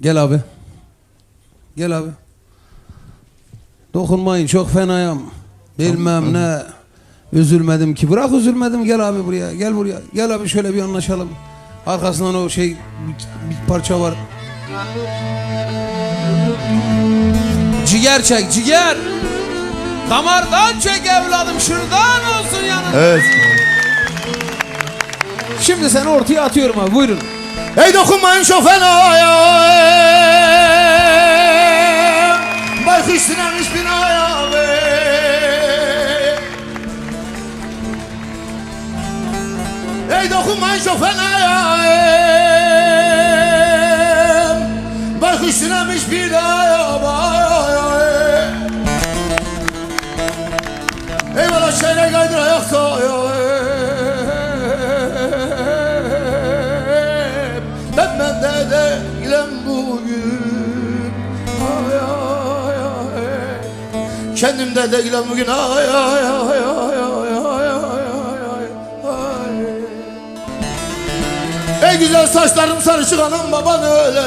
Gel abi. Gel abi. Dokunmayın çok fenayım. Bilmem ne. Üzülmedim ki. Bırak üzülmedim gel abi buraya. Gel buraya. Gel abi şöyle bir anlaşalım. Arkasından o şey bir, parça var. Ciğer çek ciğer. Damardan çek evladım şuradan olsun yanında. Evet. Şimdi seni ortaya atıyorum abi buyurun. Ey dokunmayın çok fenaya Baykuş sinirmiş binaya Ey dokunmayın çok fenaya Baykuş sinirmiş binaya Eyvallah şöyle kaydır ayakta Kendimde de ilem bugün Ay ay ay ay ay ay ay ay ay Ey güzel saçlarım sarışık anam baban öyle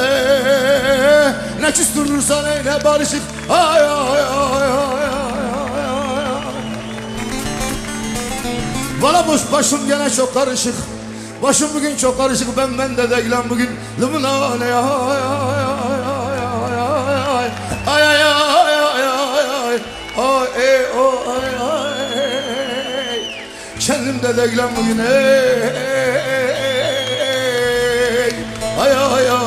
Ne küstürürsen eyle barışık Ay ay ay ay ay ay ay Valla boş başım gene çok karışık Başım bugün çok karışık ben bende de ilan bugün ay ay ay ay ay Kendimde deglem yine Ay ay ay.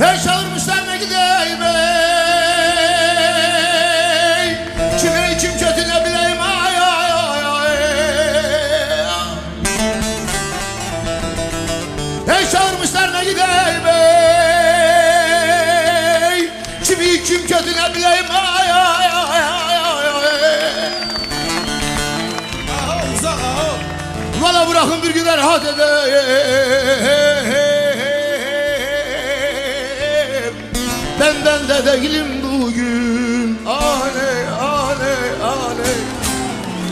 Ve çağırmışlar ne gideyim ey? Kötü ne bileyim ay ay ay ay Ey çağırmışlar ne gideyim ey? Kimi kim kötü ne bileyim ay ay ay ay Valla bırakın bir gün rahat edeyim de değilim bugün. Aney aney aney.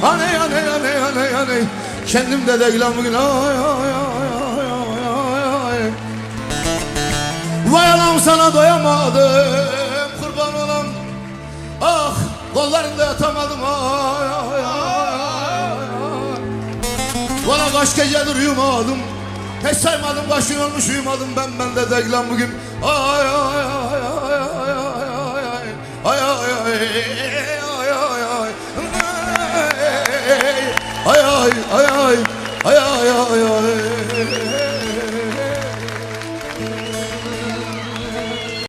Aney aney aney aney aney. Kendim de değilim bugün. Ay ay ay ay ay ay Vay anam sana doyamadım. Kurban olam. Ah kollarında yatamadım. Ay ay ay Valla kaç gecedir uyumadım. Hiç saymadım başın olmuş uyumadım. Ben ben de değilim bugün. Ay ay ay ay. hey oy oy oy oy oy